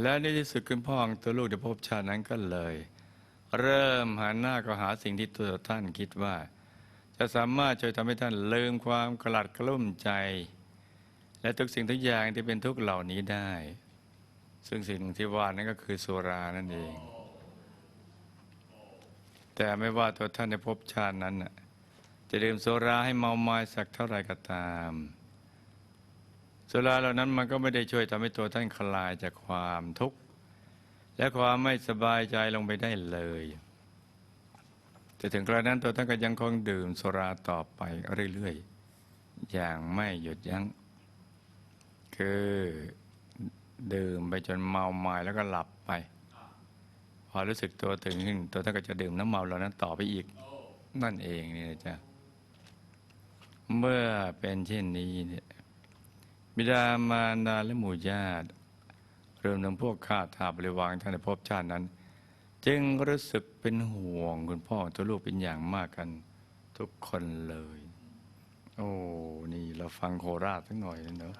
และในที่สุดคุณพ่อของตัวลูกในภพชาตินั้นก็เลย เริ่มหันหน้าก็หาสิ่งที่ตัวท่านคิดว่า จะสามารถช่วยทำให้ท่านลืมความกลัดกลุ้มใจ และทุกสิ่งทุกอย่างที่เป็นทุกข์เหล่านี้ได้ ซึ่งสิ่งที่ว่านั้นก็คือสุรานั่นเอง แต่ไม่ว่าตัวท่านในภพชาตินั้นจะดื่มสุราให้เมาไม้สักเท่าไรก็ตาม สุราเหล่านั้นมันก็ไม่ได้ช่วยทำให้ตัวท่านคลายจากความทุกข์และความไม่สบายใจลงไปได้เลยแต่ถึงกระนั้นตัวท่านก็ยังคงดื่มสุราต่อไปเรื่อยๆ อย่างไม่หยุดยัง้ง คือดื่มไปจนเมาไม้แล้วก็หลับไป พอรู้สึกตัวถึงขึ้น ตัวท่านก็จะดื่มน้ำเมาเหล่านั้นต่อไปอีก นั่นเองนี่นะจ๊ะ เมื่อเป็นเช่นนี้เนี่ย บิดามารดาและหมู่ญาติรวมทั้งพวกข้าทาบริวารท่านในภพชาตินั้น จึงรู้สึกเป็นห่วงคุณพ่อตัวลูกเป็นอย่างมากกันทุกคนเลย โอ้ นี่เราฟังโคราชสักหน่อยนะเนอะ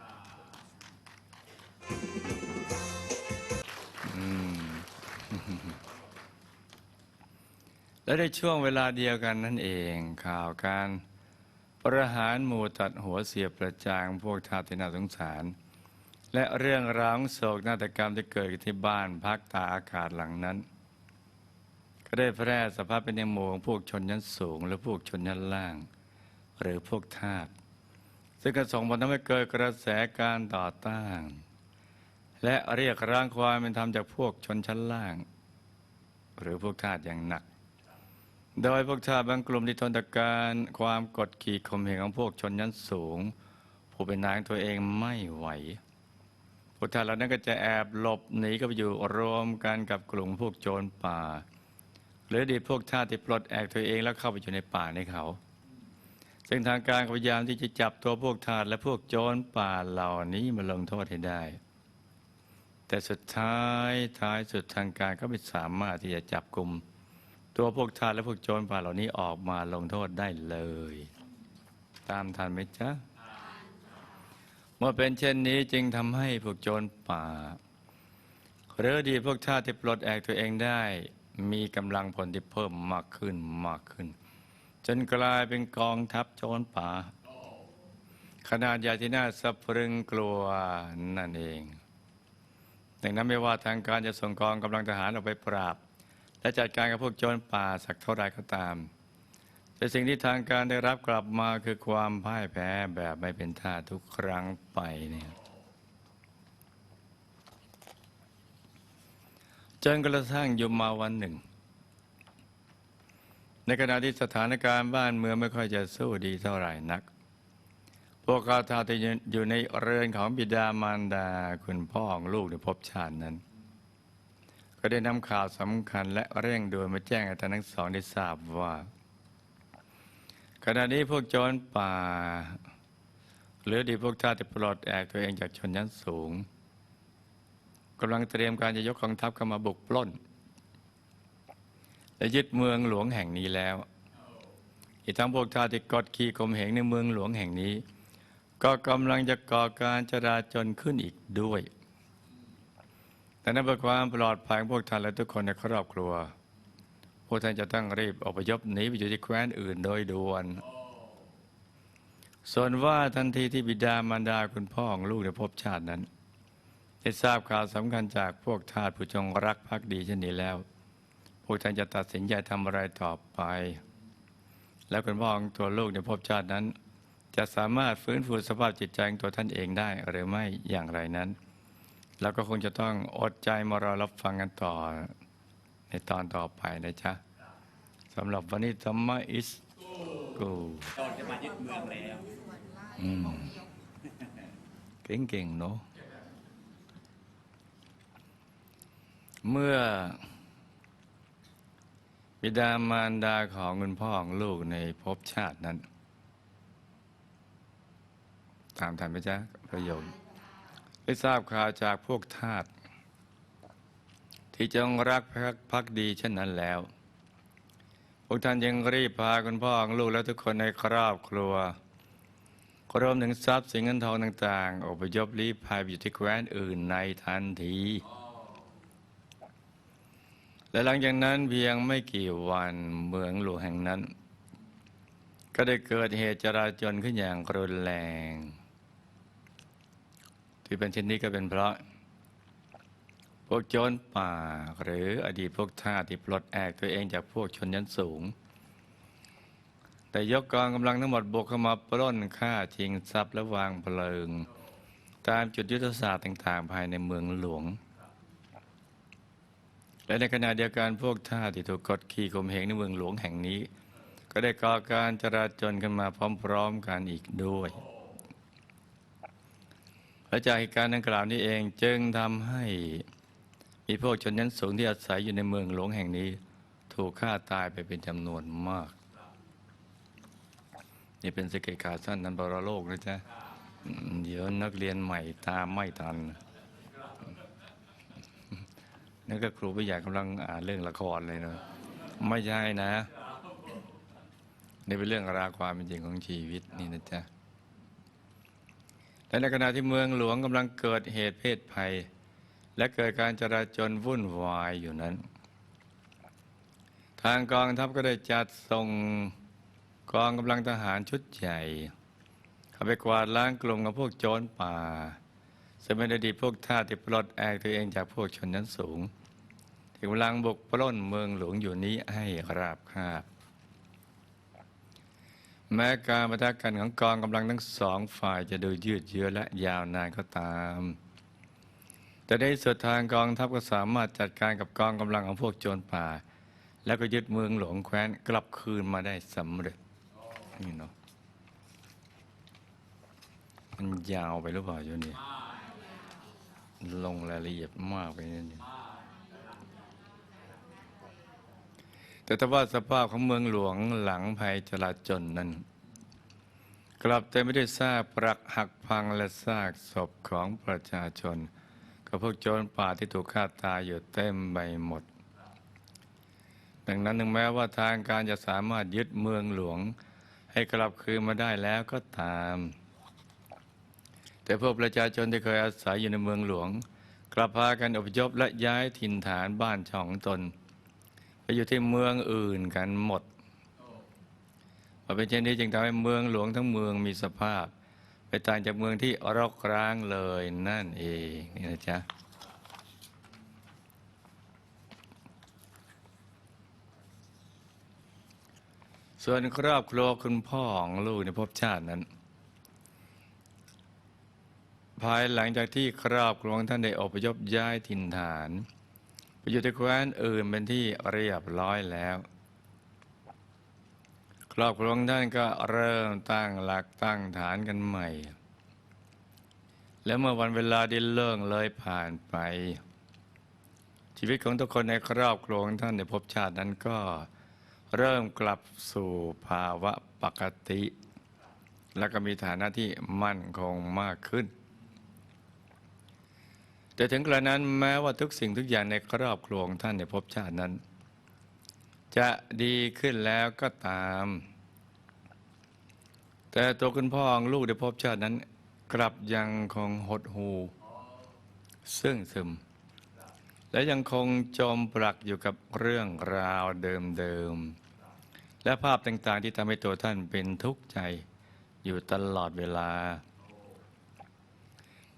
และในช่วงเวลาเดียวกันนั่นเองข่าวการ ประหารหมู่ตัดหัวเสียประจางพวกทาสที่น่าสงสาร และเรื่องราวของโศกนาฏกรรมที่เกิดที่บ้านพักตาอากาศหลังนั้น ก็ได้แพร่สภาพเป็นยังหมู่ของพวกชนชั้นสูง และพวกชนชั้นล่าง หรือพวกทาสซึ่งก็ส่งผลทำให้เกิดกระแสการต่อต้าน และเรียกร้องความเป็นธรรมจากพวกชนชั้นล่าง หรือพวกทาสอย่างหนัก โดยพวกชาติบางกลุ่มที่ทนต่อการความกดขี่ข่มเหงของพวกชนชั้นสูง ผู้เป็นนายของตัวเองไม่ไหวพวกทาเหล่านั้นก็จะแอบหลบหนีก็ไปอยู่รวมกันกับกลุ่มพวกโจรป่า หรือดีพวกทาที่ปลดแอกตัวเองแล้วเข้าไปอยู่ในป่าในเขา ซึ่งทางการพยายามที่จะจับตัวพวกทาสและพวกโจรป่าเหล่านี้มาลงโทษให้ได้ แต่สุดท้ายท้ายสุดทางการก็ไม่สามารถที่จะจับกลุ่ม ตัวพวกทาสและพวกโจรป่าเหล่านี้ออกมาลงโทษได้เลย ตามทันไหมจ๊ะเมื่อเป็นเช่นนี้จึงทำให้พวกโจรป่าหรือดีพวกทาสที่ปลดแอกตัวเองได้ มีกำลังพลที่เพิ่มมากขึ้นมากขึ้น จนกลายเป็นกองทัพโจรป่าขนาดใหญ่ที่น่าสะพรึงกลัวนั่นเองดังนั้นไม่ว่าทางการจะส่งกองกำลังทหารออกไปปราบ และจัดการกับพวกโจรป่าสักเท่าไรก็ตาม แต่สิ่งที่ทางการได้รับกลับมาคือความพ่ายแพ้แบบไม่เป็นท่าทุกครั้งไปเนี่ยจนกระทั่งยมมาวันหนึ่ง ในขณะที่สถานการณ์บ้านเมืองไม่ค่อยจะสู้ดีเท่าไหร่นัก พวกข้าทาที่อยู่ในเรือนของบิดามารดาคุณพ่อของลูกในภพชาตินั้น ก็ได้นำข่าวสำคัญและเร่งด่วนมาแจ้งให้ท่านทั้งสองได้ทราบว่า ขณะนี้พวกโจรป่า หรือดีพวกทาสที่ปลดแอกตัวเองจากชนชั้นสูงกำลังเตรียมการจะยกกองทัพเข้ามาบุกปล้น และยึดเมืองหลวงแห่งนี้แล้ว อีกทั้งพวกทาสที่กดขี่ข่มเหงในเมืองหลวงแห่งนี้ ก็กำลังจะก่อการจราจนขึ้นอีกด้วย แต่นั้นเพื่อความปลอดภัยของพวกท่านและทุกคนในครอบครัว พวกท่านจะต้องรีบอพยพหนีไปอยู่ที่แคว้นอื่นโดยด่วน ส่วนว่าทันทีที่บิดามารดาคุณพ่อของลูกในภพชาตินั้นได้ทราบข่าวสำคัญจากพวกทาสผู้จงรักภักดีเช่นนี้แล้ว พวกท่านจะตัดสินใจทำอะไรต่อไป แล้วคุณพ่อของตัวลูกในภพชาตินั้น จะสามารถฟื้นฟูสภาพจิตใจของตัวท่านเองได้หรือไม่อย่างไรนั้น เราก็คงจะต้องอดใจมารอรับฟังกันต่อในตอนต่อไปนะจ๊ะสำหรับวันนี้ธรรมะอิสกูโจรจะมายึดเมืองแล้วอืมเก่งๆเนาะเมื่อบิดามารดาของคุณพ่อของลูกในภพชาตินั้น ตามทันไหมจ๊ะประโยค ได้ทราบข่าวจากพวกทาสที่จงรักภักพักดีเช่นนั้นแล้ว พวกท่านยังรีบพาคุณพ่อของลูกและทุกคนในครอบครัวรวมถึงทรัพย์สินเงินทองต่าง ๆอพยพลี้ภัยไปอยู่ที่แคว้นอื่นในทันที และหลังจากนั้นเพียงไม่กี่วันเมืองหลวงแห่งนั้น ก็ได้เกิดเหตุจราจนขึ้นอย่างรุนแรง ที่เป็นเช่นนี้ก็เป็นเพราะ พวกโจรป่าหรืออดีตพวกท่าที่ปลดแอกตัวเองจากพวกชนชั้นสูง แต่ยกกองกำลังทั้งหมดบุกเข้ามาปล้นฆ่าชิงทรัพย์และวางเพลิง ตามจุดยุทธศาสตร์ต่าง ๆ ภายในเมืองหลวง และในขณะเดียวกันพวกท่าที่ถูกกดขี่ข่มเหงในเมืองหลวงแห่งนี้ ก็ได้ก่อการจราจนกันมาพร้อม ๆ กันอีกด้วย และจากเหตุการณ์ดังกล่าวนี้เองจึงทำให้มีพวกชนชั้นสูงที่อาศัยอยู่ในเมืองหลวงแห่งนี้ ถูกฆ่าตายไปเป็นจำนวนมาก นี่เป็นสเกตขาสั้นนันบรโลกนะจ๊ะเดี๋ยวนักเรียนใหม่ตามไม่ทันนั่นก็ครูผู้ใหญ่กำลังอ่านเรื่องละครเลยเนะไม่ใช่นะนี่เป็นเรื่องราวความเป็นจริงของชีวิตนี่นะจ๊ะ และในขณะที่เมืองหลวงกำลังเกิดเหตุเพศภัย และเกิดการจราจนวุ่นวายอยู่นั้น ทางกองทัพก็ได้จัดส่งกองกำลังทหารชุดใหญ่ เข้าไปกวาดล้างกลุ่มกับพวกโจรป่าซึ่งเป็นอดีตพวกท่าสที่ปลดแอกตัวเองจากพวกชนชั้นสูงที่กำลังบุกปล้นเมืองหลวงอยู่นี้ให้ราบคาบ แม้การประทะกันของกองกำลังทั้งสองฝ่ายจะดูยืดเยื้อและยาวนานก็ตาม แต่ในสุดทางกองทัพก็สามารถจัดการกับกองกำลังของพวกโจรป่า แล้วก็ยึดเมืองหลวงแคว้นกลับคืนมาได้สำเร็จนี่เนาะมันยาวไปหรือเปล่าโยนี่ลงรายละเอียดมากไปนิดนึง แต่ถ้าว่าสภาพของเมืองหลวงหลังภัยจลาจลนั้น กลับเต็มได้วยซากปรักหักพังและซากศพของประชาชน กับพวกโจรป่าที่ถูกฆ่าตายอยู่เต็มไปหมด ดังนั้นถึงแม้ว่าทางการจะสามารถยึดเมืองหลวง ให้กลับคืนมาได้แล้วก็ตาม แต่พวกประชาชนที่เคยอาศัยอยู่ในเมืองหลวง กลับพากันอพยพและย้ายถิ่นฐานบ้านช่องตน อยู่ที่เมืองอื่นกันหมดพอเป็นเช่นนี้จึงทำให้เมืองหลวงทั้งเมืองมีสภาพ ไปต่างจากเมืองที่รกร้างเลยนั่นเองนี่นะจ๊ะส่วนครอบครัวคุณพ่อของลูกในภพชาตินั้น ภายหลังจากที่ครอบครัวของท่านได้อพยพย้ายถิ่นฐาน ไปอยู่ที่แคว้นอื่นเป็นที่เรียบร้อยแล้ว ครอบครัวของท่านก็เริ่มตั้งหลักตั้งฐานกันใหม่ และเมื่อวันเวลาได้เลื่องเลยผ่านไป ชีวิตของทุกคนในครอบครัวของท่านในภพชาตินั้นก็เริ่มกลับสู่ภาวะปกติ และก็มีฐานะที่มั่นคงมากขึ้น แต่ถึงกระนั้นแม้ว่าทุกสิ่งทุกอย่างในครอบครัวของท่านในภพชาตินั้น จะดีขึ้นแล้วก็ตาม แต่ตัวคุณพ่อของลูกในภพชาตินั้น กลับยังคงหดหูซึ่งซึม และยังคงจมปลักอยู่กับเรื่องราวเดิมๆและภาพต่างๆที่ทำให้ตัวท่านเป็นทุกข์ใจอยู่ตลอดเวลา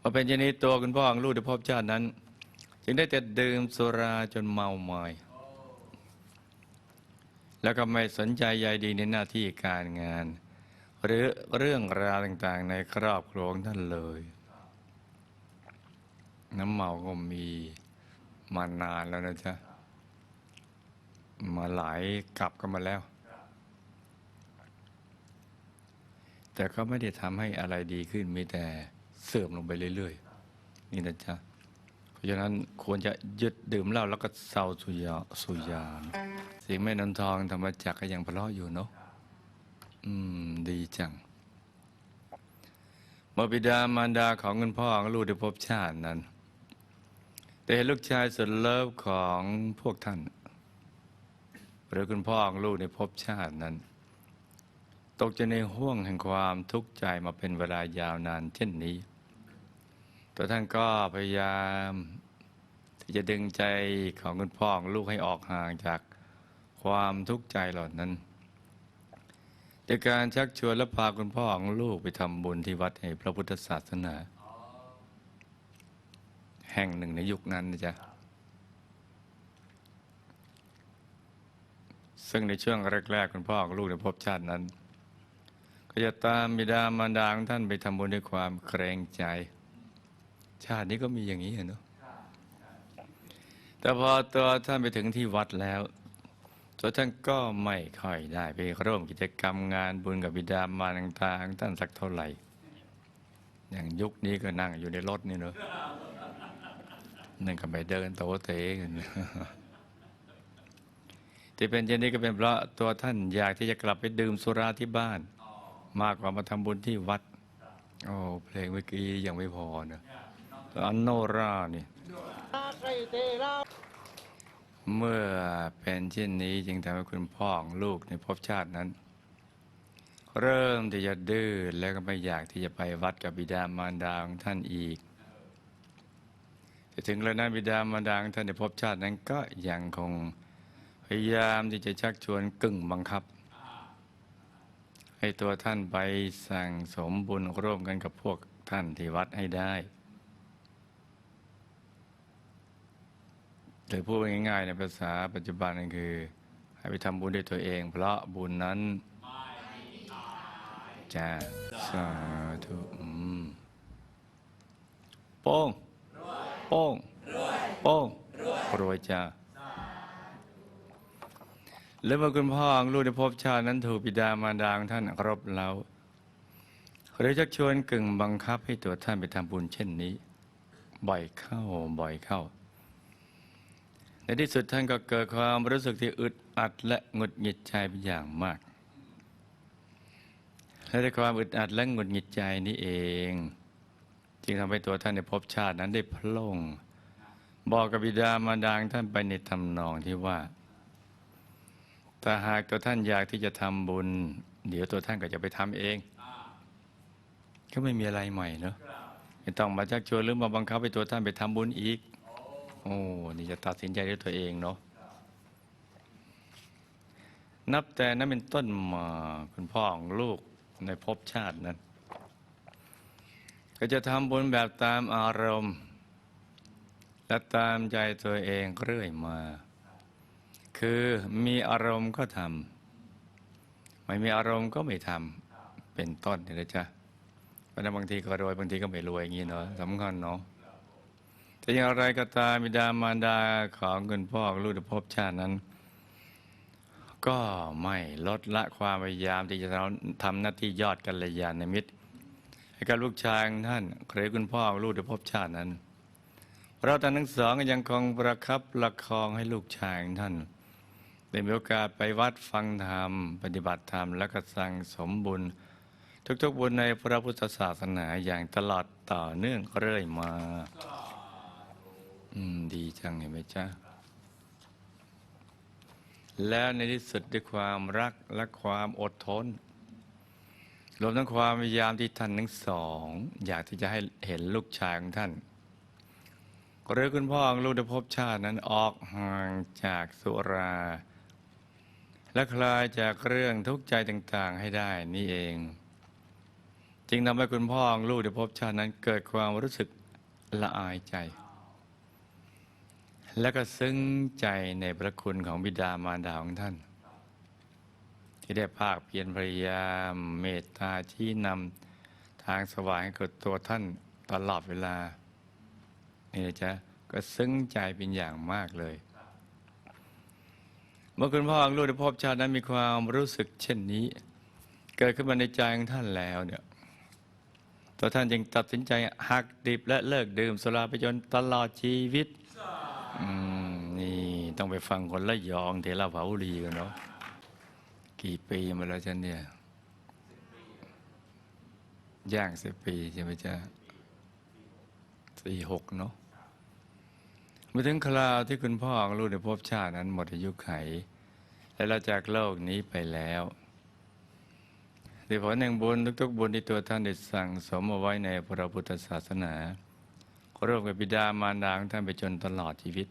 พอเป็นอย่างนี้ตัวคุณพ่อของลูกในภพชาตินั้น จึงได้แต่ดื่มสุราจนเมาเมายแล้วก็ไม่สนใจใยดีในหน้าที่การงาน หรือเรื่องราวต่างๆ ในครอบครัวของท่านเลย น้ำเมาก็มีมานานแล้วนะจ๊ะมาหลายกลับกันมาแล้ว แต่ก็ไม่ได้ทำให้อะไรดีขึ้นมีแต่ เสื่อมลงไปเรื่อยๆ นี่นะจ๊ะ เพราะฉะนั้นควรจะยึดดื่มเหล้าแล้วก็เศร้าสุยาสุยาเสียงแม่นนทองธรรมจักก็ยังเพราะอยู่เนาะอืม ดีจังเมื่อบิดามารดาของคุณพ่อของลูกได้พบชาตินั้นแต่เห็นลูกชายสุดเลิฟของพวกท่าน หรือคุณพ่อของลูกในภพชาตินั้น ตกจะในห่วงแห่งความทุกข์ใจมาเป็นเวลายาวนานเช่นนี้ ตัวท่านก็พยายามที่จะดึงใจของคุณพ่อของลูกให้ออกห่างจากความทุกข์ใจเหล่านั้นในการชักชวนและพาคุณพ่อของลูกไปทำบุญที่วัดแห่งพระพุทธศาสนา แห่งหนึ่งในยุคนั้นนะจ๊ะซึ่งในช่วงแรกๆคุณพ่อของลูกในภพชาตินั้น ก็จะตามบิดามารดาของท่านไปทำบุญด้วยความเกรงใจ ชาตินี้ก็มีอย่างนี้อะเนาะแต่พอตัวท่านไปถึงที่วัดแล้วตัวท่านก็ไม่ค่อยได้ไปร่วมกิจกรรมงานบุญกับบิดามารดาต่างๆท่านสักเท่าไหร่ อย่างยุคนี้ก็นั่งอยู่ในรถนี่เนาะนั่งก็ไปเดินโตเตกันที่เป็นเช่นนี้ก็เป็นเพราะตัวท่านอยากที่จะกลับไปดื่มสุราที่บ้าน มากกว่ามาทำบุญที่วัด โอ้เพลงเมื่อกี้ยังไม่พอนะ อันโนรานี่เมื่อเป็นเช่นนี้จึงทำให้คุณพ่อของลูกในภพชาตินั้น เริ่มที่จะดื้อแล้วก็ไม่อยากที่จะไปวัดกับบิดามารดาของท่านอีกแต่ถึงแล้วนั้นบิดามารดาของท่านในภพชาตินั้นก็ยังคงพยายามที่จะชักชวนกึ่งบังคับ ให้ตัวท่านไปสั่งสมบุญร่วมกันกับพวกท่านที่วัดให้ได้ รือพูดง่ายๆ ในภาษาปัจจุบันนั่นคือ ให้ไปทำบุญด้วยตัวเอง เพราะบุญนั้นจะสาธุโป้งโป้งโป้งรวยจ้าแล้วเมื่อคุณพ่อของลูกในภพชาตินั้นถูกบิดามารดาของท่านรบเราหรือชักชวนกึ่งบังคับให้ตัวท่านไปทำบุญเช่นนี้ บ่อยเข้าบ่อยเข้า ในที่สุดท่านก็เกิดความรู้สึกที่อึดอัดและหงุดหงิดใจเป็นอย่างมาก และในความอึดอัดและหงุดหงิดใจนี้เอง จึงทำให้ตัวท่านในภพชาตินั้นได้พล่งบอกกับบิดามารดางท่านไปในทำนองที่ว่าถ้าหากตัวท่านอยากที่จะทำบุญ เดี๋ยวตัวท่านก็จะไปทำเอง ก็ไม่มีอะไรใหม่เนอะไม่ต้องมาชักชวนหรือมาบังคับให้ตัวท่านไปทำบุญอีก โอ้ นี่จะตัดสินใจด้วยตัวเองเนาะ นับแต่นั้นเป็นต้นมาคุณพ่อของลูกในภพชาตินั้น ก็จะทำบุญแบบตามอารมณ์ และตามใจตัวเองเรื่อยมา คือมีอารมณ์ก็ทำไม่มีอารมณ์ก็ไม่ทำเป็นต้นนี่นะจ๊ะเพราะนั้นบางทีก็รวยบางทีก็ไม่รวยอย่างนี้เนาะสำคัญเนาะ แต่อย่างไรก็ตามบิดามารดาของคุณพ่อลูกภพชาตินั้น ก็ไม่ลดละความพยายามที่จะทำหน้าที่ยอดกัลยาณมิตรให้กับลูกชายท่านเคยคุณพ่อลูกภพชาตินั้น เราท่านทั้งสองยังคงประคับประคองให้ลูกชายท่านได้มีโอกาสไปวัดฟังธรรม ปฏิบัติธรรม และก็สั่งสมบุญ ทุกๆบุญในพระพุทธศาสนาอย่างตลอดต่อเนื่องเรื่อยมา อืม ดีจังเห็นไหมจ๊ะ แล้วในที่สุดด้วยความรักและความอดทน รวมทั้งความพยายามที่ท่านทั้งสอง อยากที่จะให้เห็นลูกชายของท่านหรือคุณพ่อของลูกในภพชาตินั้นออกห่างจากสุรา และคลายจากเรื่องทุกข์ใจต่าง ๆ ให้ได้นี่เอง จึงทำให้คุณพ่อของลูกในภพชาตินั้นเกิดความรู้สึกละอายใจ และก็ซึ้งใจในพระคุณของบิดามารดาของท่าน ที่ได้ภาคเพียรพยายามเมตตาชี้นำทางสว่างให้กับตัวท่านตลอดเวลานี่นะจ๊ะก็ซึ้งใจเป็นอย่างมากเลย เมื่อคุณพ่อของลูกได้พบชาตินั้นมีความรู้สึกเช่นนี้ เกิดขึ้นมาในใจของท่านแล้วเนี่ยตัวท่านจึงตัดสินใจหักดิบและเลิกดื่มสุราไปจนตลอดชีวิต อืมนี่ต้องไปฟังคนละยองเทระเผาลีกันเนาะกี่ปีมาแล้วฉันเนี่ยย่างสิบปีใช่ไหมจ๊ะสี่หกเนาะมาถึงคราวที่คุณพ่อของลูกในภพชาตินั้นหมดอายุไข และเราจากโลกนี้ไปแล้วด้วยผลแห่งบุญทุกๆบุญที่ตัวท่านได้สั่งสมเอาไว้ในพระพุทธศาสนา ร่วมกับบิดามารดาของท่านไปจนตลอดชีวิต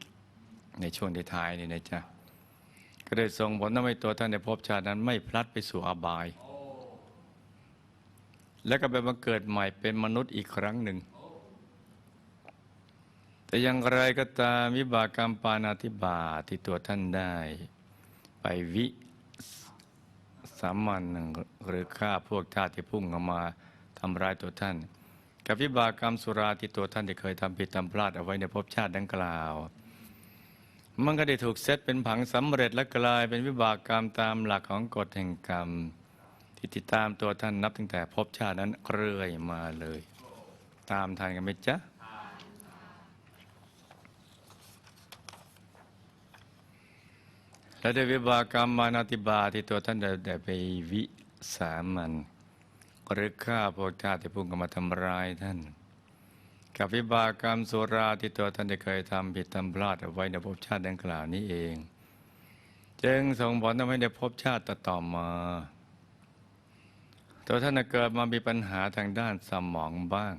ในช่วงท้ายนี่นะจ๊ะก็ได้ส่งผลทำให้ตัวท่านในภพชาตินั้นไม่พลัดไปสู่อบาย และก็ไปบังเกิดใหม่เป็นมนุษย์อีกครั้งหนึ่ง แต่อย่างไรก็ตามวิบากกรรมปานาธิบาตที่ตัวท่านได้ ไปวิสามันหรือฆ่าพวกทาสที่พุ่งเข้ามาทำร้ายตัวท่าน กับวิบากกรรมสุราที่ตัวท่านได้เคยทำผิดทำพลาดเอาไว้ในภพชาติดังกล่าว มันก็ได้ถูกเซตเป็นผังสำเร็จและกลายเป็นวิบากกรรมตามหลักของกฎแห่งกรรม ที่ติดตามตัวท่านนับตั้งแต่ภพชาตินั้นเรื่อยมาเลย ตามทันกันไหมจ๊ะและด้วยวิบากกรรมมานาติบาที่ตัวท่านได้ไปวิสามัน หรือฆ่าพวกชาติที่พุ่งเข้ามาทำร้ายท่าน กับวิบากกรรมสุราที่ตัวท่านได้เคยทำผิดทำพลาดเอาไว้ในภพชาติดังกล่าวนี้เอง จึงส่งผลทำให้ในภพชาติต่อมา ตัวท่านเกิดมามีปัญหาทางด้านสมองบ้าง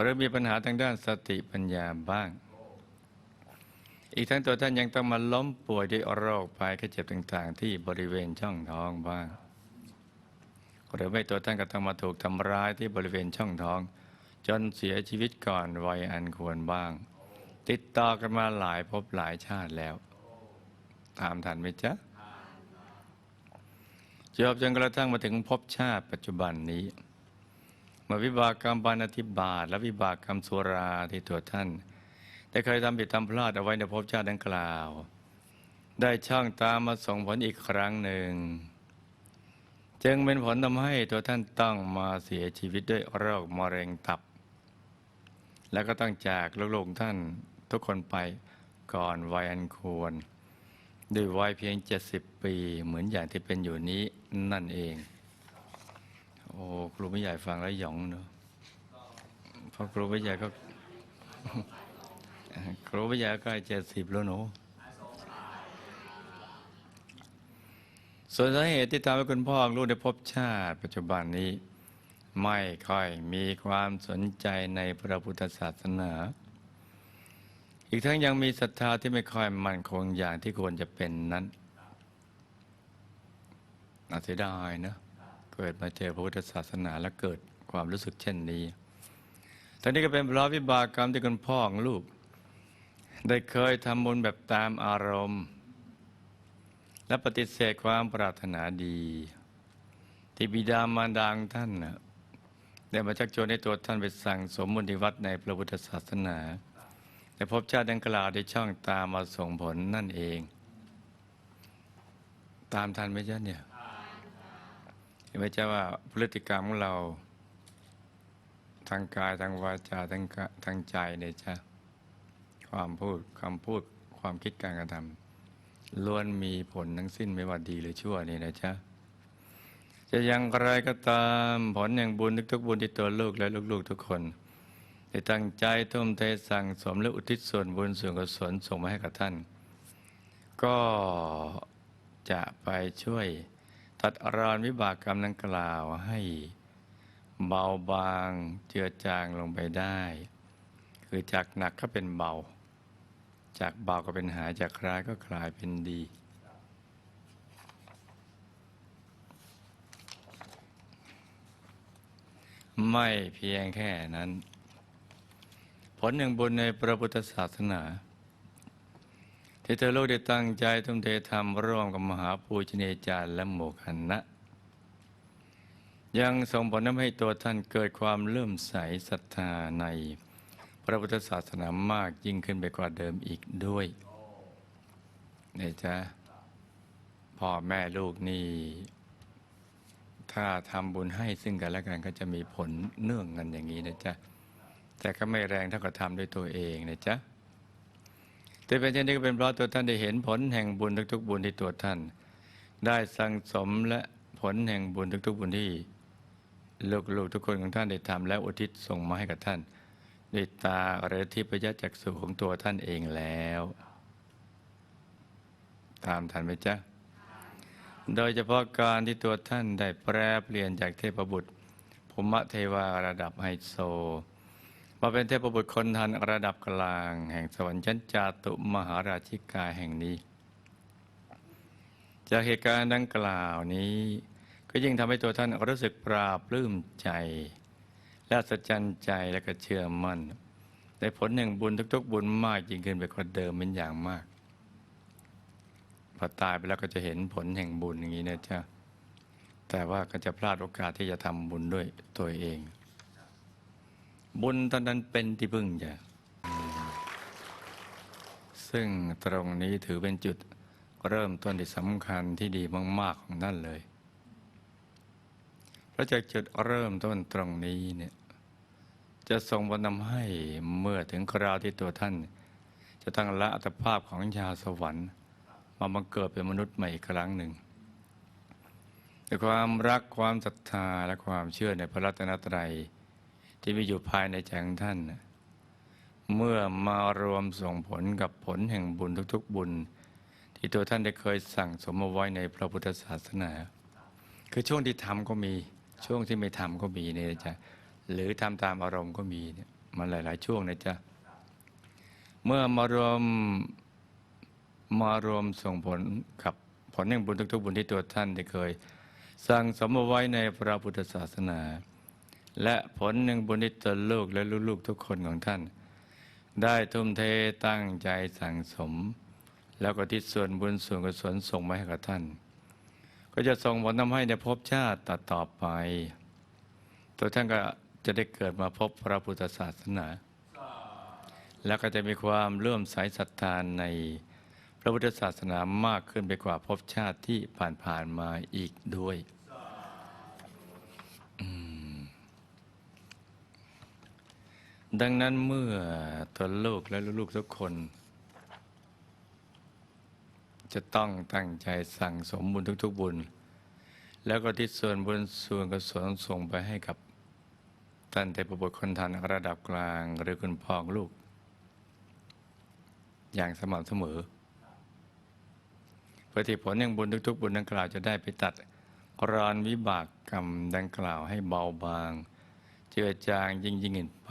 หรือมีปัญหาทางด้านสติปัญญาบ้าง อีกทั้งตัวท่านยังต้องมาล้มป่วยด้วยโรคภัยไข้เจ็บต่าง ๆ ที่บริเวณช่องท้องบ้าง หรือไม่ตัวท่านก็ต้องมาถูกทำร้ายที่บริเวณช่องท้อง จนเสียชีวิตก่อนวัยอันควรบ้าง ติดต่อกันมาหลายภพหลายชาติแล้ว ตามทันไหมจ๊ะจบจนกระทั่งมาถึงภพชาติปัจจุบันนี้มื่อวิบากกรรมปานาธิบาตและวิบากกรรมสุราที่ตัวท่านได้เคยทำผิดทำพลาดเอาไว้ในภพชาติดังกล่าว ได้ช่างตามมาส่งผลอีกครั้งหนึ่ง จึงเป็นผลทำให้ตัวท่านต้องมาเสียชีวิตด้วยโรคมะเร็งตับ แล้วก็ต้องจากลูกๆท่านทุกคนไปก่อนวัยอันควร ด้วยวัยเพียง 70 ปีเหมือนอย่างที่เป็นอยู่นี้นั่นเอง โอ้ครูไม่ใหญ่ฟังแล้วหยองเนอะเพราะครูไม่ใหญ่ก็ครูไม่ใหญ่ก็เจ็ดสิบแล้วหนู ส่วนสาเหตุที่ทำให้คุณพ่อของลูกได้พบชาติ ปัจจุบันนี้ ไม่ค่อยมีความสนใจในพระพุทธศาสนา อีกทั้งยังมีศรัทธาที่ไม่ค่อยมั่นคงอย่างที่ควรจะเป็นนั้นน่าเสียดายนะเกิดมาเจอพระพุทธศาสนาแล้วเกิดความรู้สึกเช่นนี้ทั้งนี้ก็เป็นเพราะวิบากกรรมที่คุณพ่อของลูก ได้เคยทำบุญแบบตามอารมณ์ และปฏิเสธความปรารถนาดี ที่บิดามารดาของท่านน่ะได้มาชักชวนให้ตัวท่านไปสั่งสมบุญที่วัดในพระพุทธศาสนา แต่พบชาติดังกล่าวได้ช่องตามมาส่งผลนั่นเอง ตามทันไหมจ๊ะเนี่ยเห็นไหมจ๊ะว่าพฤติกรรมของเราทางกายทางวาจาทางทางใจเนี่ยจ้ะความพูดคำพูดความคิดการกระทำ ล้วนมีผลทั้งสิ้นไม่ว่าดีหรือชั่วนี่นะจ๊ะจะอยังไรก็ตามผลแห่งบุญทุกๆบุญที่ตัวลูกและลูกๆทุกคนได้ตั้งใจทุ่มเทสั่งสมและอุทิศส่วนบุญส่วนกุศลส่งมาให้กับท่าน ก็จะไปช่วยตัดรอนวิบากกรรมดังกล่าวให้เบาบางเจือจางลงไปได้ คือจากหนักก็เป็นเบา จากเบาก็เป็นหายจากคลายก็คลายเป็นดี ไม่เพียงแค่นั้น ผลหนึ่งบุญในพระพุทธศาสนา ที่เธอลูกได้ตั้งใจทุ่มเททำร่วมกับมหาปูชนียาจารย์และหมู่คณะยังส่งผลทำให้ตัวท่านเกิดความเลื่อมใสศรัทธาใน พระพุทธศาสนามากยิ่งขึ้นไปกว่าเดิมอีกด้วยเนี่ยจ้ะพ่อแม่ลูกนี่ ถ้าทำบุญให้ซึ่งกันและกันก็จะมีผลเนื่องกันอย่างนี้นะจ๊ะแต่ก็ไม่แรงเท่ากับทำด้วยตัวเองนะจ๊ะแต่เป็นเช่นนี้ก็เป็นเพราะตัวท่านได้เห็นผลแห่งบุญทุกๆบุญที่ตัวท่าน ได้สั่งสมและผลแห่งบุญทุกๆบุญที่ลูกๆทุกคนของท่านได้ทำและอุทิศส่งมาให้กับท่าน ด้วยตาหรือทิพยจักษุของตัวท่านเองแล้ว ตามทันไหมจ๊ะ โดยเฉพาะการที่ตัวท่านได้แปรเปลี่ยนจากเทพบุตรภูมิเทวาระดับไฮโซ มาเป็นเทพบุตรคนทันระดับกลาง แห่งสวรรค์ชั้นจาตุมหาราชิกาแห่งนี้ จากเหตุการณ์ดังกล่าวนี้ ก็ยิ่งทำให้ตัวท่านรู้สึกปราบปลื้มใจ และอัศจรรย์ใจและก็เชื่อมั่นในผลแห่งบุญทุกๆ บุญมากยิ่งขึ้นไปกว่าเดิมเป็นอย่างมาก พอตายไปแล้วก็จะเห็นผลแห่งบุญอย่างนี้นะจ๊ะแต่ว่าก็จะพลาดโอกาสที่จะทำบุญด้วยตัวเอง บุญตอนนั้นเป็นที่พึ่งจ้ะซึ่งตรงนี้ถือเป็นจุดเริ่มต้นที่สำคัญที่ดีมาก ๆ ของนั่นเลย เพราะจากจุดเริ่มต้นตรงนี้เนี่ย จะส่งผลนำให้เมื่อถึงคราวที่ตัวท่าน จะตั้งละอัตภาพของชาวสวรรค์ มาบังเกิดเป็นมนุษย์ใหม่อีกครั้งหนึ่งแต่ความรักความศรัทธาและความเชื่อในพระรัตนตรัย ที่มีอยู่ภายในใจของท่าน เมื่อมารวมส่งผลกับผลแห่งบุญทุกๆบุญ ที่ตัวท่านได้เคยสั่งสมเอาไว้ในพระพุทธศาสนา คือช่วงที่ทำก็มีช่วงที่ไม่ทำก็มีเนี่ยจ้ะ หรือทำตามอารมณ์ก็มีเนี่ยมันหลาย ๆ ช่วงนะจ๊ะเมื่อมารวมมารวมส่งผลกับผลแห่งบุญทุกๆบุญที่ตัวท่านได้เคย สั่งสมเอาไว้ในพระพุทธศาสนา และผลหนึ่งบุญที่ตัวลูกและลูกๆทุกคนของท่าน ได้ทุ่มเทตั้งใจสั่งสม แล้วก็ที่ส่วนบุญส่วนกุศลส่งมาให้กับท่าน ก็จะส่งผลทำให้ในภพชาติต่อไป ตัวท่านก็ จะได้เกิดมาพบพระพุทธศาสนา แล้วก็จะมีความเลื่อมใสศรัทธานในพระพุทธศาสนามากขึ้นไปกว่าภพชาติที่ผ่านๆมาอีกด้วย ดังนั้นเมื่อตัวลูกและลูกๆทุกคน จะต้องตั้งใจสั่งสมบุญทุกๆบุญ แล้วก็ที่ส่วนบุญส่วนกุศลส่งไปให้กับ ท่านเทพบุตรคนทันระดับกลางหรือคุณพ่อของลูก อย่างสม่ำเสมอเพื่อที่ผลแห่งบุญทุกๆบุญดังกล่าวจะได้ไปตัดรอนวิบากกรรมดังกล่าวให้เบาบาง เจือจางยิ่งยิ่งขึ้นไป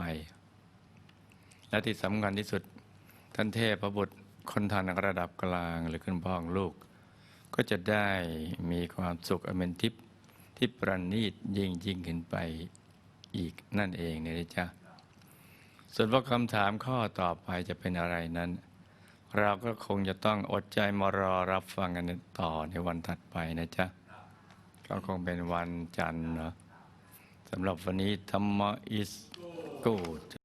และที่สำคัญที่สุด ท่านเทพบุตรคนทันระดับกลางหรือคุณพ่อของลูก ก็จะได้มีความสุขอเมนทิพย์ที่ประณีตยิ่งยิ่งขึ้นไป อีกนั่นเองเนี่ยนะจ๊ะส่วนว่าคำถามข้อต่อไปจะเป็นอะไรนั้น เราก็คงจะต้องอดใจมารอรับฟังกันต่อในวันถัดไปนะจ๊ะก็คงเป็นวันจันทร์เนาะสำหรับวันนี้ธรรมะ is good